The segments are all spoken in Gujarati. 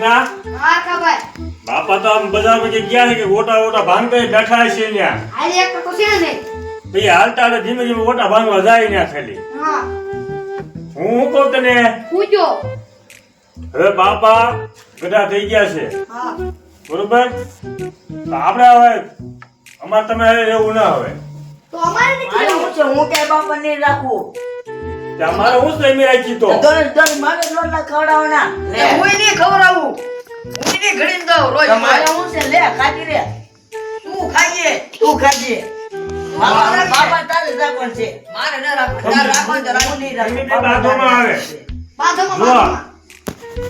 પ્રજ્ઞા હા ખબર. બાપા તો આમ બજારમાં કે ગયા છે કે ઓટા ઓટા ભાંગતા બેઠા છે ત્યાં. આજે એક તો છે ને પછી હાલતા તો ધીમે ધીમે ઓટા ભાંગવા જાય ત્યાં ખાલી. હા. હું શું કહું તને? પૂજો હવે બાપા બધા થઈ ગયા છે. હા. બરોબર? તો આપણે હવે અમારે તમે એવું ના હવે તો અમારે નથી હું ક્યાંય બાપા નહીં રાખું? તે અમારે હું પ્રેમી રાખી તો? દોડ દોડ મારે જ ના ખવડાવવાના. લે હું નહીં ખવડાવું. હું નહીં ઘડીને દઉં રોજ તમારે હું છે? લે ખાજી રે તું ખાઈએ તું ખાજે બાપા તારે રાખવાનું છે. મારે ન રાખવું રાખવાનું તો રાખવું. નહીં રાખું. એમની બે બાપા બાજુમાં આવે. બાથરૂમમાં,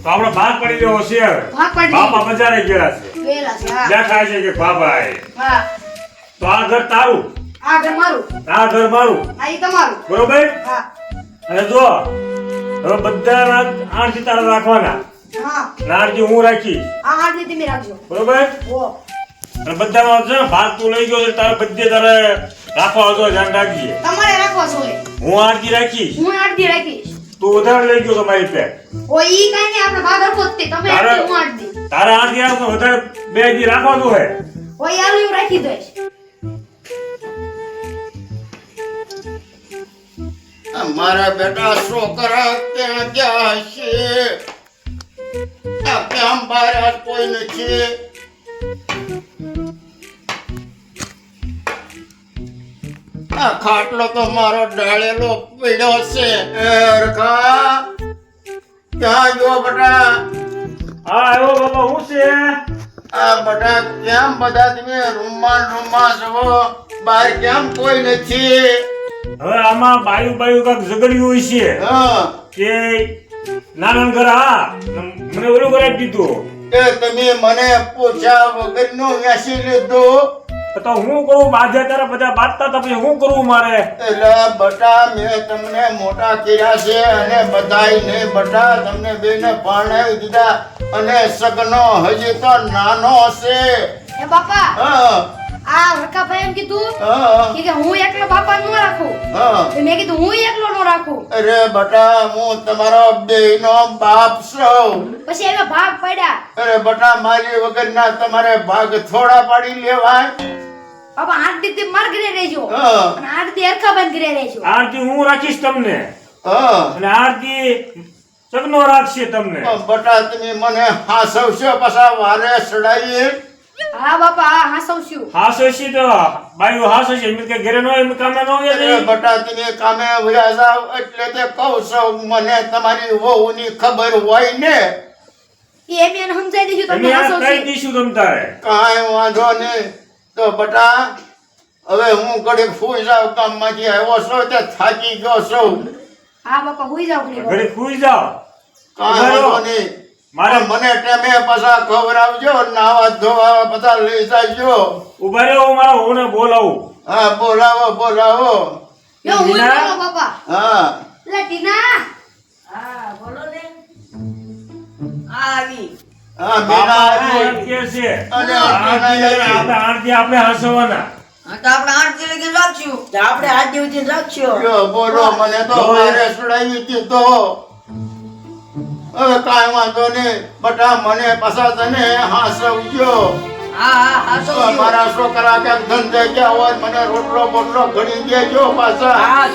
તો આપણે ભાગ પડી રહ્યો છે હવે ભાગ પડી. બાપા બજારે ગયા છે. ગયેલા છે છે કે બાપા હા. તો આ ઘર તારું. આ ઘર મારું. આ ઘર મારું. આ તમારું. બરોબર? હા. અને જો હવે બધા આઠથી તારા રાખવાના. હા. નારજી હું આઠ રાખજો બરોબર? અને બધાનો છે ને ભાગ તું લઈ ગયો છે તારે બધે તારે રાખવા હતો ધ્યાન રાખજે. તમારે રાખવા છો. હું આરતી રાખીશ. હું આરતી રાખીશ. તું વધારે લઈ ગયો તમારી પે ઓ ઈ કાઈ નહીં આપણે ભાગ રાખો તે. તમે તારે- આઠ દી, હું આરતી તારે આરતી રાખો વધારે બે દી રાખવાનું હે. ઓ યાર હું રાખી દઈશ. મારા બેટા છોકરા ત્યાં ગયા છે. આ કેમ બહાર કોઈ નથી. આ ખાટલો તો મારો ડાળેલો પડ્યો છે. એ રખા ક્યાં ગયો બેટા? હા આવ્યો બાબા હું છે? આ બધા કેમ બધા તમે રૂમમાં રૂમમાં છો? બહાર કેમ કોઈ નથી? હવે આમાં બાયુ બાયુ કાક ઝઘડ્યું હોય છે. હા. કે નાનણ ઘર આ મને ઓલું કરાવી દીધું કે તમે મને પૂછ્યા વગર નો વ્યાસી લીધો. તો હું કરું બાધ્યા તારા બધા બાંધતા તમે શું હું કરવું મારે? એટલે બટા મેં તમને મોટા કર્યા છે અને બધાય ને બટા તમને બેને પરણાવી દીધા. અને સગનો હજી તો નાનો છે એ બાપા હા. આ એમ કીધું કે હું એકલો બાપા નો રાખું. તો મેં કીધું હું એકલો ન રાખું. અરે બટા હું તમારો બેયનો બાપ છું. પછી એમાં ભાગ પડ્યા. અરે બટા મારી વગરના તમારે ભાગ થોડા પાડી લેવાય. બાપા આઠ દી માર ઘરે રહેજો. હા. અને આઠ દી હરખાભાઈ ઘરે રહેજો. આરતી હું રાખીશ તમને? હા. અને આરતી ચગનો રાખશે તમને? બટા તમે મને હાસવશો પાછા વારે સડાવી હા બાપા હા હાસવશું. હાસ હશે તો. બાયુ હાસ હશે એમ કે ઘરે નો એમ કામે નો હોય અરે બટા કામે વયા જાવ એટલે તે કહું છું મને તમારી વહુની ખબર હોય ને. એમ એને સમજાઈ દઈશું અમે તમને આ કહી હાસવશું તમ તારે. કાંઈ વાંધો નહીં. તો બટા હવે હું ઘડીક ફૂઈ જાવ કામમાંથી આવ્યો છો તે થાકી ગયો છું. હા બાપા હુઈ જાવ ઘડી ફૂઈ જાવ કાંઈ વાંધો નહીં. મારે મને ટેમે પાછા ખવડાવજો નાવા ધોવા બધા લઈ જાયજો ઊભા રહ્યો હું મારા બોલાવું. હા બોલાવો બોલાવો. યો હું બોલો બાપા? હા. બોલો ને. આ આવી. હા બાપા મીના આપડે કે છે. અને આપણે આરતી આપણે હસવાના. તો આપણે આઠ દિવસ લગી આપણે આજ દિવસથી રાખશો લ્યો, બોલો મને તો મારે સુડાવી દીધો હવે કાંઈ વાંધો નહીં. બટા મને પાછા તને હાસવજો મારા છોકરા ક્યાંક ધંધે ગયા હોય મને રોટલો બોટલો ઘડી દેજો પાછા. હા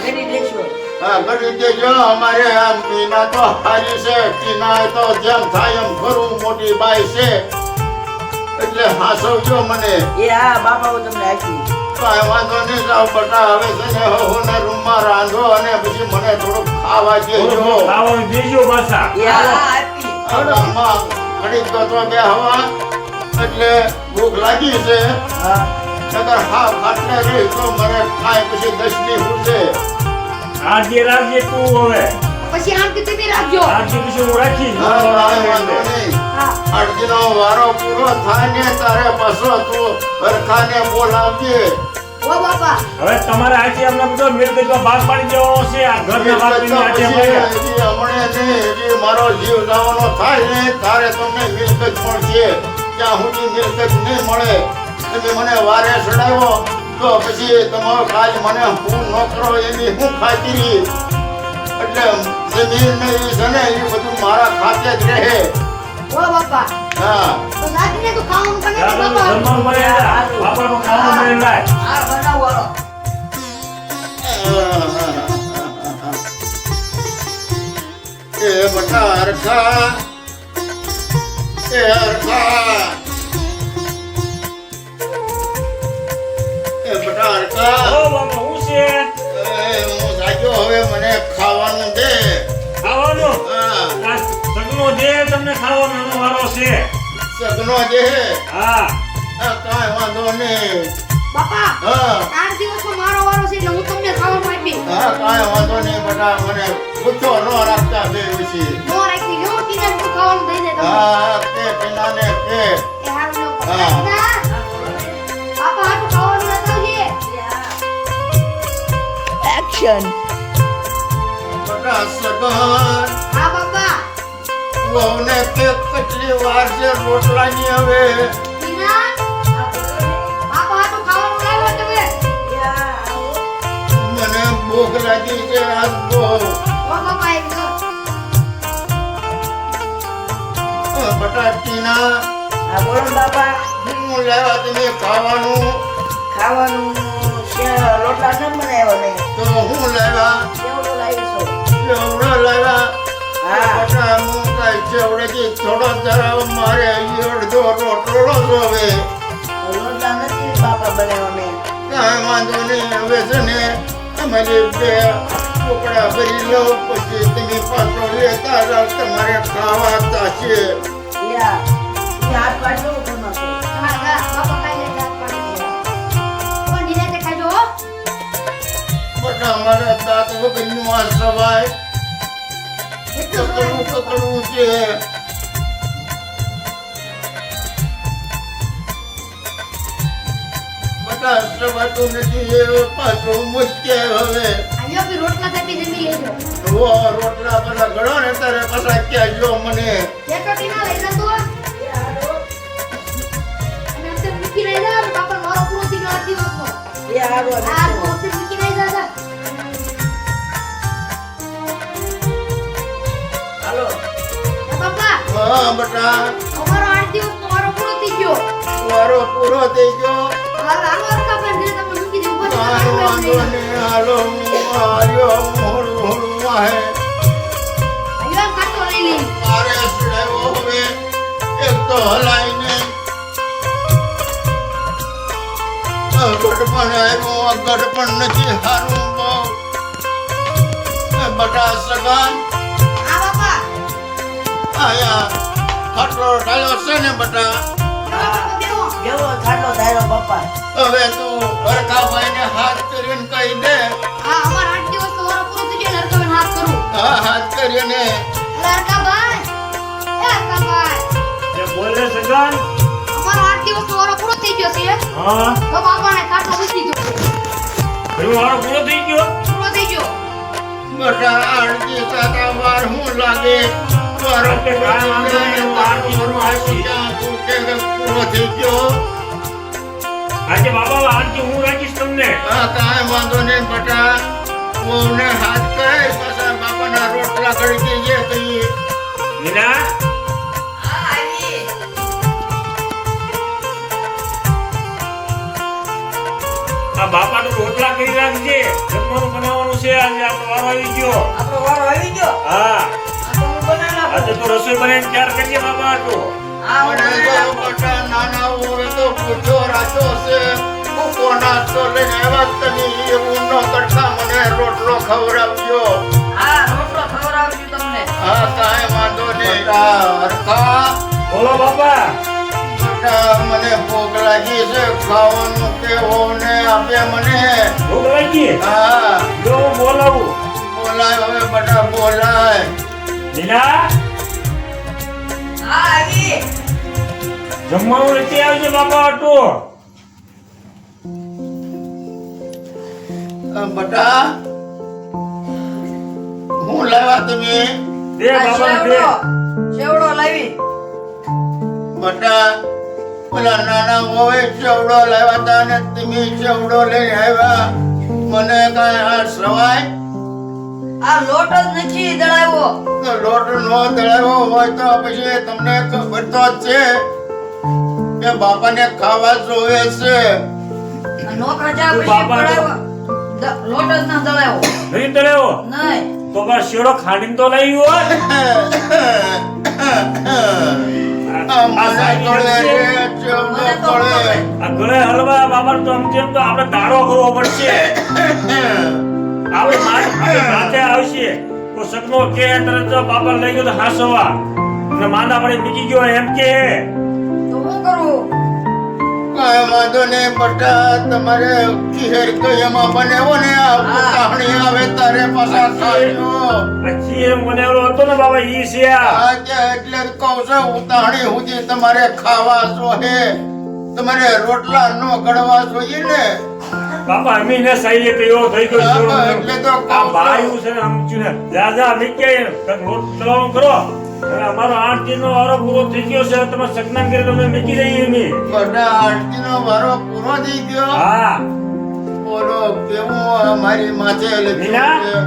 હા ઘડી દેજો. અમારે આમ મીના તો હારી છે. ટીના તો જેમ થાય એમ મોટી બાઈ છે. એટલે હાસવજો મને. એ હા બાપા હું તમને આપી. કાંઈ વાંધો નહીં જાઓ બટા હવે છે ને હું રૂમમાં રાંધો અને પછી મને થોડુંક ખાવા થોડું દેજો. ખાવાનું દેજો પાછા. ઘડીક તો તો બે હવા એટલે ભૂખ લાગી છે. હા. નગર હા ખાટલે રહી તો મને ખાય પછી દસની હુશે આજે રાખજે તું હવે. પછી આમ કે તમે રાખજો આરતી પછી હું રાખીશ. કાંઈ વારો પૂરો થાય ને તારે પાછો તું બરખાને બોલાવજે. ઓ બાપા. હવે તમારે આજે અમને બધો મિલકતમાં ભાગ પાડી દેવાનો છે આ ઘરના ભાગ મિલકત તો લઈને આજે પછી પડ્યા. હજી હમણે નહીં, હજી મારો જીવ જવાનો થાય ને તારે તમને મિલકત મળશે ત્યાં સુધી મિલકત નહીં મળે. તમે મને વારે ચડાવ્યો તો પછી તમારો કાજ મને હું નોકરો એવી હું ખાતરી. એટલે જમીન છે ને એ બધું મારા ખાતે જ રહે. ઓ બાપા હા. તો દાદીને તું ખાવાનું બને જા છે બધું બાપા. જમવાનું બની બાપાનું ખાવાનું બની લાય બનાવો એ બટા હરખા એ હરખા એ બટા હરખા ઓ બાપા હું છે? એ હું જાગ્યો હવે મને ખાવાનું દે. ખાવાનું? સગનો જે તમને ખાવાનો વારો છે. સગનો જે હા. આ કાંઈ વાંધો નહીં. બાપા હા. મારો વારો છે એટલે હું તમને ખાવાનું આપી હા કાંઈ વાંધો નહીં બટા મને પૂછો ન રાખતા બે વિશે. નો રાખી જો ટીના તું ખાવાનું દઈ દે તમને. હા તે પેલાને તે એ હારું હા. બાપા ખાવાનું એક્શન બટા સગન વહુને તે કેટલી વાર છે રોટલાની હવે. લાવો મને ભૂખ લાગી છે આજ બહુ બટાટીના હા બોલો બાપા. હું લેવા તમે ખાવાનું? ખાવાનું રોટલા ન બનાવ્યો તો હું લેવા? કેવડો લાવીશું લેવડો લેવા હા. બટા ચેવડેથી થોડો ધરાવ મારે અડધો રોટલો જોવે રોટલા નથી બાપા બનાવ્યો મેં કાંઈ વાંધો નહીં હવે છે ને અમારી બે ટુકડા ભરી લો પછી તમે પાછો લેતા જાઓ તમારે ખાવા હો બધા મારા દાંત વગરનું આ સવાય કકડું છે બધા સવાતું નથી એ પાછું મુશ્કેલ હવે રોટલા થતી જમી લેજો. વો રોટલા બધા ઘડો ને તારે પાછા ક્યાં જો મને એક ટીના લઈ જતો અને અંતે મૂકી રહી જા પાપા મારો પૂરો દિન આ દિવસનો એ હારો આ હા બટા. અમારો આઠ દિવસનો વારો પૂરો થઈ ગયો. વારો પૂરો થઈ ગયો. હાલ હાલો અરકા પર તમે મૂકી દે ઉપર કાંઈ વાંધો નહીં હાલો હું આવ્યો હું હોળું હોળું વાહે આયો કાટો લઈ લે મારે સડાયો હવે એક તો હલાય ગઢપણ આવ્યો ગઢપણ નથી હારું બટા બાપા આયા. ખાટલો ઢાળ્યો છે ને બટા? કેવો ધાર્યો બાપા? હવે તું હાથ કરીને કહી દે. હા અમારો આઠ વારો પૂરો થઈ ગયો ને હાથ કરું હા હાથ કરીને. અરે અરકા ભાઈ એ અરકા એ બોલ સગન. અમારો આઠ દિવસનો વારો પૂરો થઈ ગયો છે. હા. તો બાપાને કાટો મૂકી દો એનો વારો પૂરો થઈ ગયો? પૂરો થઈ ગયો. બટા કાકા વાર હું લાગે? આરતી કરું, તું કે પૂરો થઈ ગયો આજે બાબા આજથી હું રાખીશ તમને. હા કાંઈ વાંધો નહીં બટા વહુને હાથ કહે પાછા બાપાના રોટલા કરી મીના? આવી આ બાપાનું રોટલા કરી રાખજે. જમવાનું બનાવવાનું છે આજે. આપણો વારો આવી ગયો. આપણો વારો આવી ગયો? હા. આજે તો રસોઈ બને ત્યાર કરીએ બાબા તો નાના હોય તો પૂછો રાખ્યો છે. ભૂખો નાસ્તો લઈને આવ્યા તમે. એવું ન કરતા મને રોટલો ખવડાવજો. હા રોટલો ખવડાવશું તમને. હા કાંઈ વાંધો નહીં. હરખા. બોલો બાપા. મને ભૂખ લાગી છે. ખાવાનું કેવો ને આપે મને. ભૂખ લાગી? હા. જો બોલાવું. બોલાય હવે બટા બોલાય. મીના હા આવી. જમવાનું લેતી આવજે બાપા હાટુ. બટા. હું લાવ્યા તમે? દે બાબા દે. સેવડો સેવડો લાવી. બટા પેલા નાના હોય ચવડો લાવ્યા હતા ને તમે ચવડો લઈ આવ્યા. મને કાંઈ આ સવાય આ લોટ જ નથી દળાવ્યો. તો લોટ નો દળાવ્યો હોય તો પછી તમને ખબર તો છે કે બાપાને ખાવા જોવે છે. આ નોકરા પછી દળાવ્યો. લોટ જ ના દળાવ્યો. નહીં તળ્યો નહીં. તો બસ શેડો ખાડીને તો લઈ ગયો આ ગળે હલવા બાબા તો આમ તો આપણે દાડો કરવો પડશે. આપણે માથે આવશે તો સગનો કે તરત બાપા લઈ ગયો તો હાસવા. અને માંદા પડે બીજી ગયો એમ કે. તો હું કરું? વાંધો નહીં બટા તમારે ખીર કયામાં બનેવો ને આ ઉતાવળી આવે તારે પાછા પછી એમ બનેલો હતો ને બાબા ઈ છે આ. કે એટલે કહું છું સુધી તમારે ખાવા જોઈએ. તમારે રોટલા નો ગળવા જોઈએ ને. બાપા અમી ને સાઈએ તો એવો થઈ ગયો છે. એટલે તો આ ભાઈ છે ને અમચું ને જાજા જા મીકે રોટ કરો. અમારો આઠ દિન નો વારો પૂરો થઈ ગયો છે તમે સજ્ઞાન કરી તમે મીકી દઈએ એમી બટા નો વારો પૂરો થઈ ગયો? હા. બોલો કેવું મારી માથે લીધા લખ્યું છે?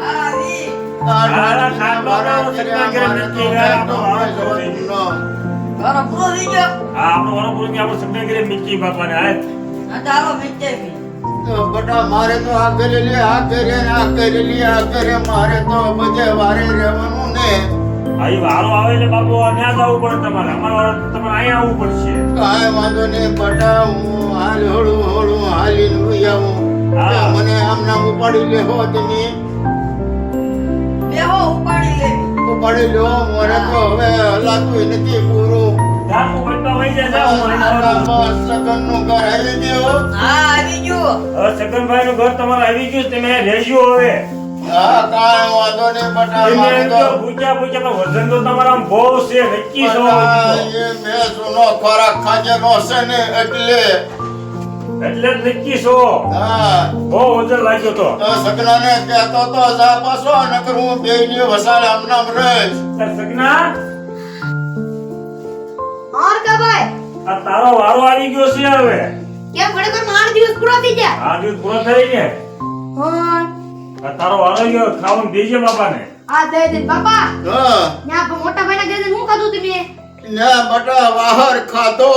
આ આવી આ હા, રાતના હા, વારા હા, કર્યા, હા, મારે તો હા, કાંઈ તો હા, કાંઈ જવાતું ન. મારો પૂરો થઈ ગયો? હા આપણો વારો પૂરો થયો, આપણે સગનાન કરી મીકી બાપાને હા આ ચાલો મીચે તો બટા મારે તો આ કરેલી આ કરે ને આ કરેલી આ કરે મારે તો બધે વારે રહેવાનું ને. આઈ વારો આવે એટલે બાપુ ત્યાં જ આવવું પડે તમારે. અમારે તમારે અહીંયા આવવું પડશે. કાંઈ વાંધો નહીં બટા હું હાલ હળું હળું હાલી ઉઈ આવું. હા. મને આમ નામ ઉપાડી લેહો તમે બેહો ઉપાડી લે. ઉપાડી લો મને તો હવે હલાતું નથી પૂરું. હું વળતા વહી જાઓ, હું આવું. બસ સગનનું ઘર આવી ગયું હા આવી ગયો. સગનભાઈ નું ઘર તમારે આવી ગયું તમે રહેજો હવે. હા કાંઈ વાંધો નહીં બટા તમે મારે એમ તો કહો, પૂછ્યા પૂછ્યા પણ વજન તો તમારા બહુ છે નક્કી છો? એ મેં જૂનો ખોરાક ખાધેલો છે ને એટલે. એટલે નક્કી છો? હા. બહુ વજન લાગ્યો તો. તો સગનાને કહેતો તો જા પાછો નકર હું બેયની વસાડે આમ નામ રહીશ. સગના ઓર કા ભાઈ? આ તારો વારો આવી ગયો છે હવે. કેમ ખરેખરમાં માર દિવસ પૂરો થઈ જાય? આ દિવસ પૂરો થઈ ને હા આ તારો વારો આવી ગયો ખાવાનું દેજે બાપાને. આ દે દે બાપા હા. ન્યા મોટા ભાઈના ઘરે હું ખાધું તમે? ના બટા વાહર ખાધો.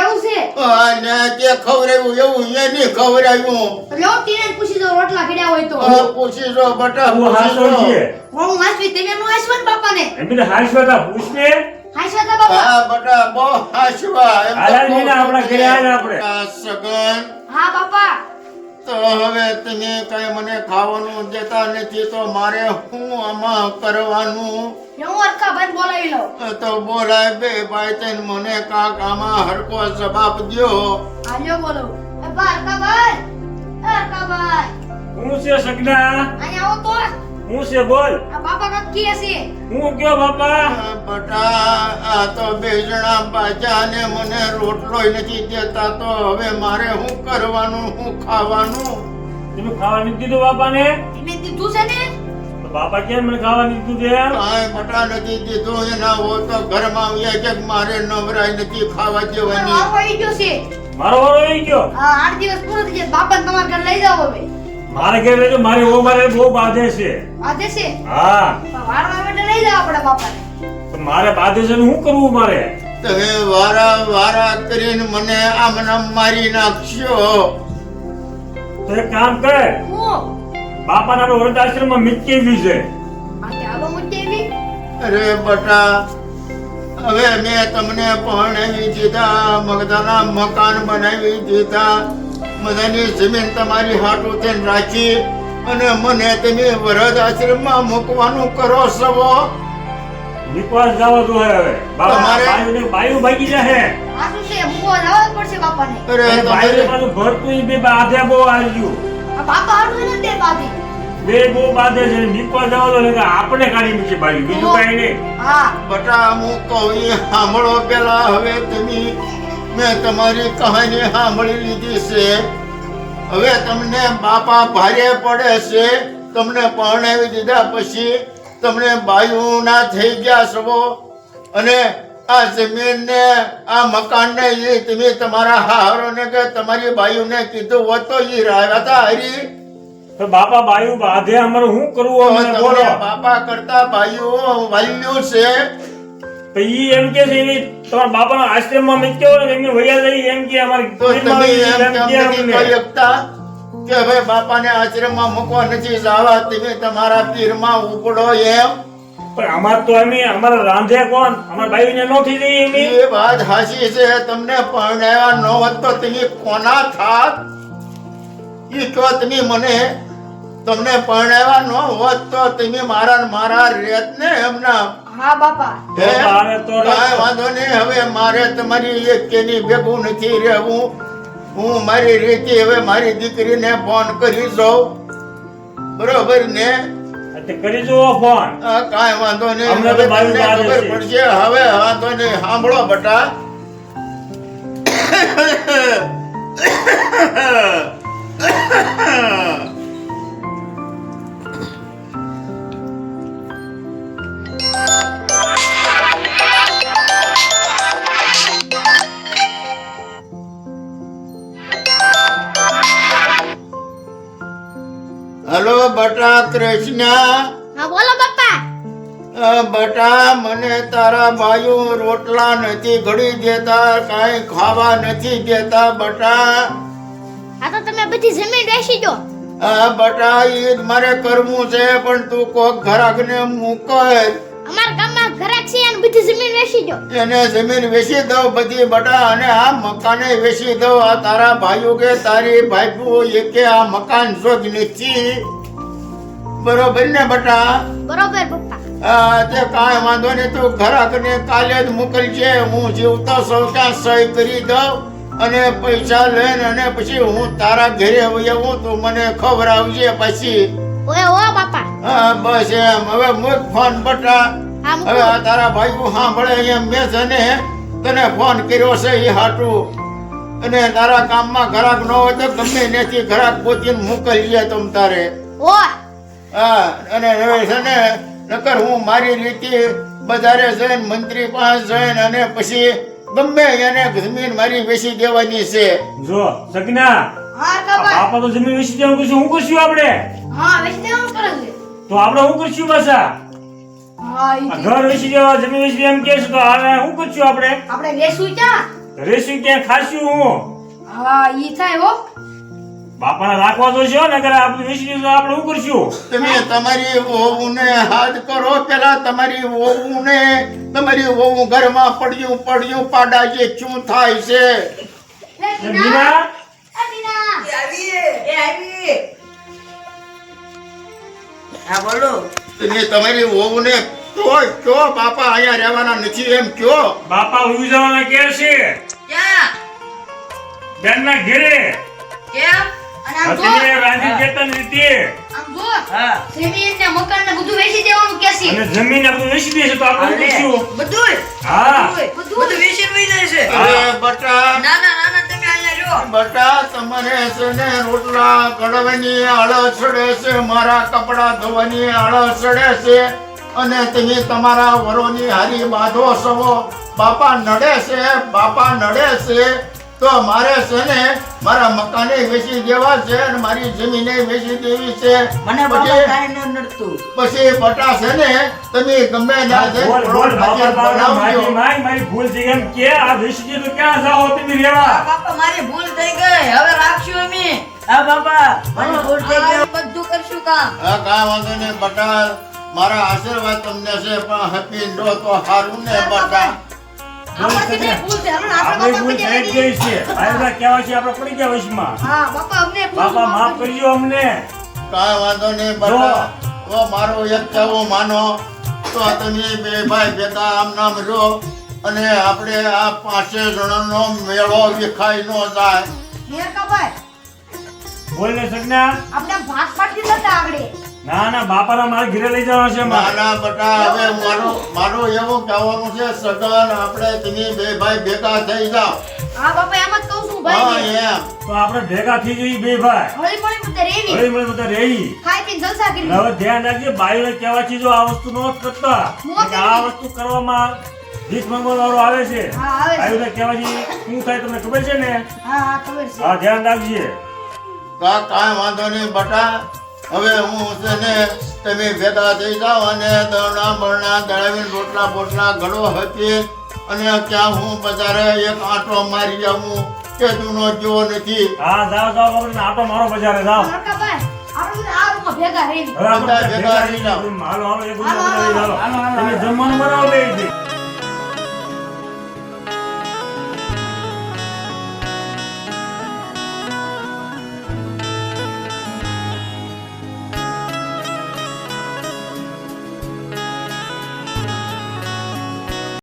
એવું છે? હા ને જે ખવરાયું એવું એ નહીં ખવડાવ્યું. લો તીને પૂછી દો રોટલા ખીડ્યા હોય તો. હા પૂછી દો બટા હું હાસો. છે. હું હાસવી તમે નો હાસવો ને બાપાને? એમ હાસવા તા પૂછને. તા હા બટા બહુ હાસવા. એમ તો હાલા કહું મીના, છું આપણા ઘરે આપણે. સગન. હા બાપા. તો હવે તમે કઈ મને ખાવાનું દેતા નથી તો મારે હું આમાં કરવાનું? હું અરખા બોલાવી લઉં. તો બોલાય બે ભાઈ તને મને કાંક આમાં હરકો જવાબ દ્યો. આલ્યો બોલો. હું છે સગના? અહીંયા આવો તો. હું છે બોલ? બાપા કક્કી હશે હું કયો બાપા? બટા આ તો બે જણા બાજા ને મને રોટલો નથી દેતા તો હવે મારે હું કરવાનું શું ખાવાનું? તમે ખાવા નથી દીધું બાપાને? તમે દીધું છે ને? બાપા કેમ મને ખાવા નથી દીધું છે કાંઈ બટા નથી દીધું એના હો તો ઘરમાં આવ્યા છે કે મારે નવરાઈ નથી ખાવા જેવાની દેવાની? ગયો છે. મારો વારો આવી ગયો? હા આઠ દિવસ પૂરો થઈ જાય. બાપા તમારા ઘર લઈ જાઓ હવે. મારે ઘેર રહેજો મારી ઓ મારે બહુ બાધે છે. બાધે છે? હા. પણ વારો આવે એટલે લઈ જાઓ આપણે બાપાને. મારે બાધે છે ને શું કરવું મારે? તમે વારા વારા કરીને મને આમ નામ મારી નાખશો. તો એક કામ કર. બાપા બાપાના આપણે વૃદ્ધાશ્રમમાં મીટકી વી છે. માટે અરે બટા હવે મેં તમને પરણાવી દીધા મગદાના મકાન બનાવી દીધા. બધાની જમીન તમારી હાટું થઈને રાખી અને મને તમે વરદ આશ્રમમાં મૂકવાનું કરો સવો. નિકવાસ જવા દો હવે. બાપા તમારે- બાયું બાયું ભાગી જશે. આ શું છે? મૂકવા જવા જ પડશે બાપાને. અરે બાયુ પાછું ઘર તો ઈ બે બાધે બો આવ્યું આ બાપા આડું ને તે બાધી બે બો બાધે છે. નિકવાસ જવા દો એટલે આપણે કાઢી મૂકી બાયુ. બીજું કાઈ નહીં. હા. બટા હું કહું સાંભળો પેલા હવે તમે. મેં તમારી કહાની સાંભળી લીધી છે. હવે તમને બાપા ભારે પડે છે. તમને પરણાવી દીધા પછી તમને બાયું ના થઈ ગયા છો. અને આ જમીનને આ મકાનને એ તમે તમારા હારોને કે તમારી બાયુને કીધું હોત તો એ રહ્યા હતા હરી. તો બાપા બાયુ બાધે અમારે શું કરવું? બોલો. બાપા કરતા ભાઈઓ વાલ્યું છે. તો ઈ એમ કે છે એવી તમારા બાપાના આશ્રમમાં મૂક્યો ને એમને વૈયા જઈ એમ કે અમારે તો તમે એમ કેમ નથી કહી શકતા કે હવે બાપાને આશ્રમમાં મૂકવા નથી જવા તમે તમારા પીરમાં ઉપડો એમ? પણ અમાર તો અમે અમારા રાંધે કોણ? અમારા ભાઈને નો થઈ એમ એ વાત હાસી છે તમને પરણાવ્યા ન હોત તો તમે કોના થાત? ઈ કહો તમે મને તમને પરણાવ્યા ન હોત તો તમે મારા મારા રેત ને એમના હા બાપા તો તારે તો કાંઈ વાંધો નહીં હવે મારે તમારી એક કેની ભેગું નથી રહેવું હું મારી રીતે હવે મારી દીકરીને ફોન કરી દઉં બરોબર ને તે કરી જુઓ ફોન કાંઈ વાંધો નહીં અમને તો હવે બાયું ખબર પડશે હવે વાંધો નહીં સાંભળો બટા હલો બટા કૃષ્ણ હા બોલો બાપા. બેટા મને તારા ભાઈઓ રોટલા નથી ઘડી દેતા કાંઈ ખાવા નથી દેતા બટા. હા તો તમે બધી જમીન બેસી જો આ બટા ઈ મારે કરવું છે પણ તું કોક ઘરાકને મોકલ અમારા ગામમાં ઘરાક છે અને બધી જમીન બેસી દો. એને જમીન વેચી દો બધી બટા અને આ મકાને વેચી દઉં. આ તારા ભાઈઓ કે તારી ભાઈઓ એકે આ મકાન જોગ નથી બરોબર ને બટા? બરોબર પપ્પા. આ તે કાંઈ વાંધો નહીં તું ઘરાકને કાલે જ મોકલજે હું જીવતો સૌ ત્યાં સહી કરી દઉં? અને પૈસા લઈને અને પછી હું તારા ઘરે આવું તું મને ખબર આવજે પછી. ઓએ ઓ બાપા હા બસ એમ. હવે મુક ફોન બટા. હવે આ તારા ભાઈ સાંભળે એમ મેં તને તને ફોન કર્યો છે એ હાટું. અને તારા કામમાં ઘરાક ન હોય તો ગમે નથી ઘરાક પોતીને મોકલજે તમ તારે. ઓ હા અને હવે છે ને નકર હું મારી રીતે બધારે છે મંત્રી પાસે છે અને પછી ગમે એને જમીન મારી વેચી દેવાની છે. જો સગના હા બાપા તો જમીન વેચી જેમ કશું હું કરશું આપણે? હા દેવાનું તો આપણે હું કરશું પાછા? હા આ ઘર વેચી દેવા જમીન વેચી દેવા એમ કે તો હવે હું કરશું આપણે? આપણે રેશું ક્યાં? રેશું ક્યાં ખાશું હું? હા ઈ થાય હો. બાપાને રાખવા તો છે ને અગર આપણે વેચી તો આપણે શું કરશું? તમે તમારી વહુને હાથ કરો પેલા તમારી વહુને તમારી વહુ ઘરમાં પડ્યું પડ્યું પાડા જે શું થાય છે? હા બોલો. તમે તમારી વહુને તો કયો બાપા અહીંયા રહેવાના નથી એમ કયો બાપા ઉઈ જવાના કે છે? ક્યાં? બેનના ઘેરે? કેમ? અને આમ જો અત્યારે રાંધી દેતા નથી આમ જો હા. જમીન ને મકાન ને બધું વેચી દેવાનું કે છે? અને જમીન આપણે વેચી દેશે તો આપણે શું? બધું હા. બધું? બધું વહી જાય અરે બટા. ના ના ના ના તમે અહીંયા જો બટા તમારે છે રોટલા કડવાની આળસ ચડે છે મારા કપડા ધોવાની આળસ ચડે છે અને તમે તમારા વરોની હારી બાંધો સવો બાપા નડે છે બાપા નડે છે તો મારે છે ને મારા મકાને વેચી દેવા છે અને મારી જમીને વેચી દેવી છે. મને બાબા પછી કાંઈ ન નડતું. પછી પટા છે ને તમે ગમે ના દે બોલ. મારી મારી મારી ભૂલ થઈ એમ કે આ વેચી તો ક્યાં જાઓ તમે રેવા? બાપા મારી ભૂલ થઈ ગઈ. હવે રાખશું અમે. હા બાપા મારી ભૂલ થઈ ગઈ. બધું કરશું કામ. હા કાંઈ વાંધો નહીં બટા મારા આશીર્વાદ તમને છે પણ હેપી ડો તો સારું ને બટા. માફ કરજો. અમને. કાંઈ વાંધો નહીં બટા તો મારો એક કહેવું માનો તો તમે બે ભાઈ ભેગા આમ નામ રહો અને આપણે આ પાંચે જણાનો મેળો વિખાઈ ન જાય. બોલ ને સગના. આપણે ભાગ પાડી દીધા હતા આગળ. ના ના બાપાના મારે ઘરે લઈ જવાનો છે મારે નાના બટા હવે મારો મારો એવું કહેવાનું છે સગન આપણે તમે બે ભાઈ ભેગા થઈ જાઓ. હા બાપા એમ જ કહું છું હા એમ. તો આપણે ભેગા થઈ જઈએ બે ભાઈ. હળી મળી બધે રેવી. હવે મને બધા રેવી. ખાઈ પીને જલસા કરી હવે ધ્યાન રાખજે બાયુને કહેવાથી જો આ વસ્તુ નો કરતા. આ વસ્તુ કરવામાં ભીખ મંગોલ વાળો આવે છે. હા, આવે છે. કહેવાથી શું થાય તમને ખબર છે ને? હા હા ખબર છે. હા ધ્યાન રાખજે. કા કાંઈ વાંધો નહીં બટા. હવે હું છે ને તમે ભેગા થઈ જાઓ અને દરણા બરણા દળાવીને રોટલા બોટલા ઘડો હતી અને ત્યાં હું બજારે એક આંટો મારી આવું. કે જૂનો જેવો નથી. હા જાઓ જાઓ બાપુ આંટો મારો બજારે જાઓ. ભેગા બધા ભેગા રહી જાઓ. હાલો હાલો એક હાલો હાલો, તમે જમવાનું બનાવો બે